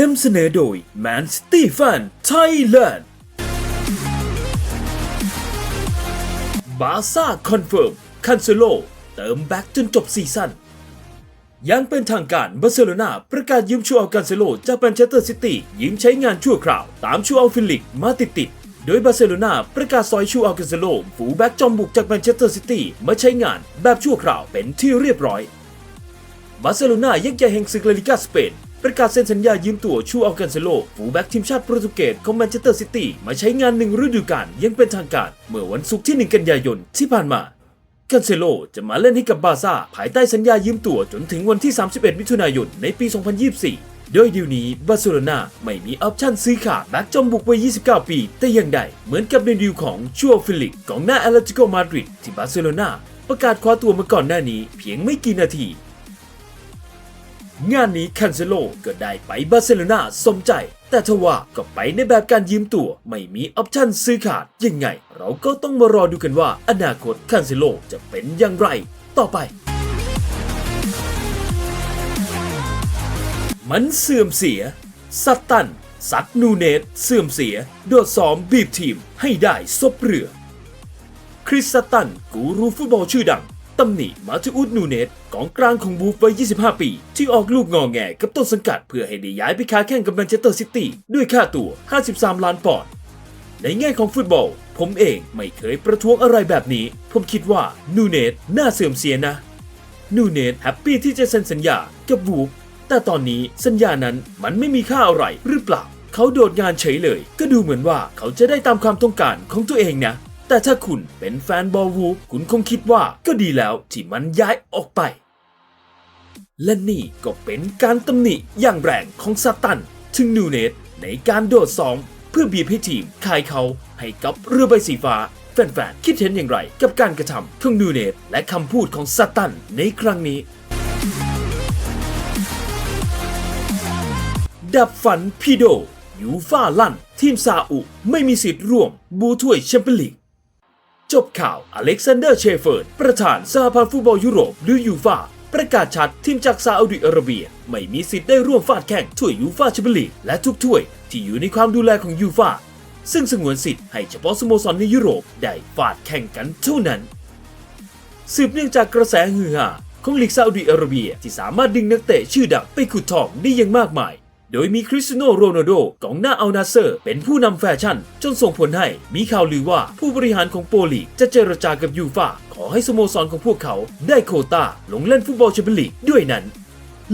นำเสนอโดย Man City Fan Thailand บาซ่าคอนเฟิร์มคันเซโลเติมแบ็กจนจบซีซั่นยังเป็นทางการบาร์เซโลนาประกาศยืมชูอัลกันเซโลจากแมนเชสเตอร์ซิตี้ยืมใช้งานชั่วคราว ตามชูอัลฟิลิกมาติดติดโดยบาร์เซโลนาประกาศซอยชูอัลกันเซโลฟูแบ็กจอมบุกจากแมนเชสเตอร์ซิตี้มาใช้งานแบบชั่วคราวเป็นที่เรียบร้อย บาร์เซโลนายักษ์ใหญ่แห่งศึกลาลิกาสเปน ประกาศเซ็นสัญญายืมตัวชูอัลกันเซโลฟูลแบ็กทีมชาติโปรตุเกสของแมนเชสเตอร์ซิตี้มาใช้งานหนึ่งฤดูกาลยังเป็นทางการ เมื่อวันศุกร์ที่ 1 กันยายนที่ผ่านมากันเซโลจะมาเล่นให้กับบาซ่าภายใต้สัญญายืมตัวจนถึงวันที่ 31 มิถุนายนในปี 2024 โดยดีลนี้บาร์เซโลนาไม่มีออปชั่นซื้อขาดแบ็กจอมบุกวัย 29 ปี แต่อย่างใด เหมือนกับในดีลของชัวฟิลิกกองหน้าแอตเลติโกมาดริดที่บาร์เซโลนาประกาศคว้าตัวมาก่อนหน้านี้เพียงไม่กี่นาที งานนี้คันเซโลก็ได้ไปบาร์เซโลนาสมใจ แต่ทว่าก็ไปในแบบการยืมตัว ไม่มีออปชั่นซื้อขาด ยังไง เราก็ต้องมารอดูกันว่า อนาคตคันเซโลจะเป็นอย่างไร ต่อไป มันเสื่อมเสียซัตตันซัดนูเนสเสื่อมเสียโดดซ้อมบีบทีมให้ได้ซบเรือ คริสตันกูรูฟุตบอลชื่อดัง ตำหนิมาติอุสนูเนสกองกลางของบูฟวัย 25 ปี ที่ออกลูกงอแงกับต้นสังกัด เพื่อให้ได้ย้ายไปค้าแข่งกับแมนเชสเตอร์ซิตี้ด้วยค่าตัว 53 ล้านปอนด์ในแง่ของฟุตบอล ผมเองไม่เคยประท้วงอะไรแบบนี้ ผมคิดว่านูเนสน่าเสื่อมเสียนะ นูเนสแฮปปี้ที่จะเซ็นสัญญากับวูฟแต่ตอนนี้สัญญานั้นมันไม่มีค่าอะไรหรือเปล่า เขาโดดงานเฉยเลย ก็ดูเหมือนว่าเขาจะได้ตามความต้องการของตัวเองนะ แต่ถ้าคุณเป็นแฟนบอลวูฟคุณคงคิดว่าก็ดีแล้วที่มันย้ายออกไป และนี่ก็เป็นการตำหนิอย่างแรงของซาตัน ถึงนูเนสในการโดดซ้อมเพื่อบีบให้ทีมขายเขาให้กับเรือใบสีฟ้า แฟนๆ คิดเห็นอย่างไรกับการกระทำของนูเนสและคำพูดของซาตันในครั้งนี้ ดับฝันพีโดยูฟ่าลั่น ทีมซาอุไม่มีสิทธิ์ร่วมบูถ้วยแชมเปี้ยนลีก จบข่าวอเล็กซานเดอร์เชฟเฟิร์ด ประธานสหพันธ์ฟุตบอลยุโรปหรือยูฟาประกาศชัดทีมจากซาอุดิอาระเบีย ไม่มีสิทธิ์ได้ร่วมฟาดแข่งถ้วยยูฟาแชมเปี้ยนลีกและทุกถ้วย ที่อยู่ในความดูแลของยูฟาซึ่งสงวนสิทธิ์ให้เฉพาะสโมสรในยุโรปได้ฟาดแข่งกันเท่านั้น สืบเนื่องจากกระแสฮือฮาของลีกซาอุดิอาระเบียที่สามารถดึงนักเตะชื่อดังไปขุดทองได้อย่างมากมาย โดยมีคริสตียโนโรนัลโดกองหน้าอัลนาเซอร์เป็นผู้นำแฟชั่น จนส่งผลให้มีข่าวลือว่าผู้บริหารของโปลีกจะเจรจากับยูฟาขอให้สโมสรของพวกเขาได้โคตาลงเล่นฟุตบอลแชมเปี้ยนลีกด้วยนั้น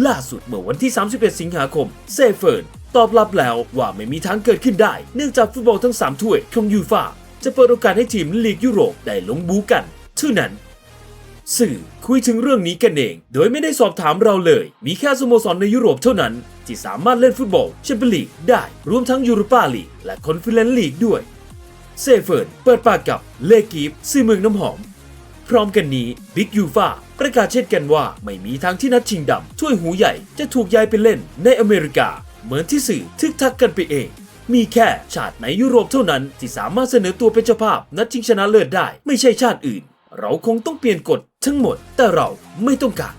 ล่าสุดเมื่อวันที่ 31 สิงหาคม เซเฟิร์นตอบรับแล้วว่าไม่มีทางเกิดขึ้นได้ เนื่องจากฟุตบอลทั้ง 3 ถ้วยของยูฟาจะเปิดโอกาสให้ทีมลีกยุโรปได้ลงบูกันเท่านั้น สื่อคุยถึงเรื่องนี้กันเอง โดยไม่ได้สอบถามเราเลย มีแค่สโมสรในยุโรปเท่านั้น ที่สามารถเล่นฟุตบอลแชมเปี้ยนลีกได้รวมทั้งยูโรปาลีกและคอนเฟอเรนซ์ลีกด้วยเซเฟิร์นเปิดปากกับเลกีฟซื้อเมืองน้ำหอม พร้อมกันนี้บิ๊กยูฟาประกาศเช่นกันว่าไม่มีทางที่นัดชิงดำถ้วยหูใหญ่จะถูกย้ายไปเล่นในอเมริกา เหมือนที่สื่อทึกทักกันไปเอง มีแค่ชาติในยุโรปเท่านั้นที่สามารถเสนอตัวเป็นเจ้าภาพนัดชิงชนะเลิศได้ไม่ใช่ชาติอื่น เราคงต้องเปลี่ยนกฎ ทั้งหมดแต่เราไม่ต้องการ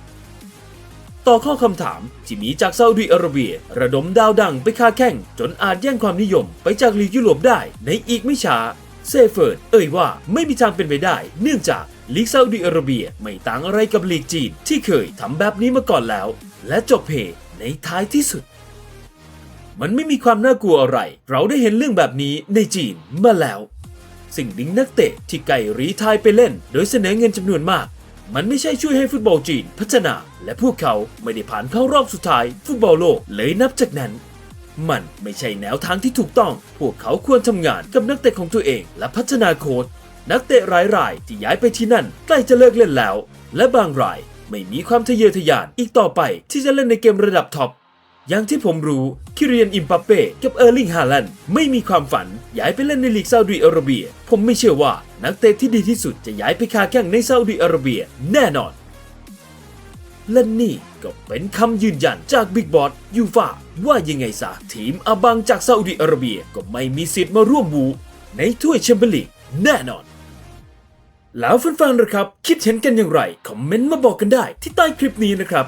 ต่อข้อคำถามที่มีจากซาอุดิอาระเบีย ระดมดาวดังไปคาแข่ง จนอาจแย่งความนิยมไปจากลีกยุโรปได้ในอีกไม่ช้า เซเฟิร์ดเอ่ยว่าไม่มีทางเป็นไปได้ เนื่องจากลีกซาอุดิอาระเบียไม่ต่างอะไรกับลีกจีนที่เคยทำแบบนี้มาก่อนแล้ว และจบเพในท้ายที่สุด มันไม่มีความน่ากลัวอะไร เราได้เห็นเรื่องแบบนี้ในจีนมาแล้ว สิ่งดิ้งนักเตะที่ไก่รีทายไปเล่น โดยเสนอเงินจำนวนมาก มันไม่ใช่ช่วยให้ฟุตบอลจีนพัฒนา และพวกเขาไม่ได้ผ่านเข้ารอบสุดท้ายฟุตบอลโลกเลยนับจากนั้น มันไม่ใช่แนวทางที่ถูกต้อง พวกเขาควรทำงานกับนักเตะของตัวเอง และพัฒนาโค้ดนักเตะรายๆที่ย้ายไปที่นั่นใกล้จะเลิกเล่นแล้ว และบางรายไม่มีความทะเยอทะยานอีกต่อไปที่จะเล่นในเกมระดับท็อป อย่างที่ผมรู้ คิเรียนอิมปัปเป้กับเออร์ลิงฮาลันไม่มีความฝัน ย้ายไปเล่นในลีกซาอุดิอาระเบีย ผมไม่เชื่อว่านักเตะที่ดีที่สุดจะย้ายไปคาแข่งในซาอุดิอาระเบีย แน่นอน และนี่ก็เป็นคำยืนยันจากบิ๊กบอสยูฟาว่ายังไงซะทีมอาบังจากซาอุดิอาระเบียก็ไม่มีสิทธิ์มาร่วมบูในถ้วยแชมเปี้ยนลีกแน่นอนแล้วแฟนๆนะครับ คิดเห็นกันอย่างไร คอมเมนต์มาบอกกันได้ที่ใต้คลิปนี้นะครับ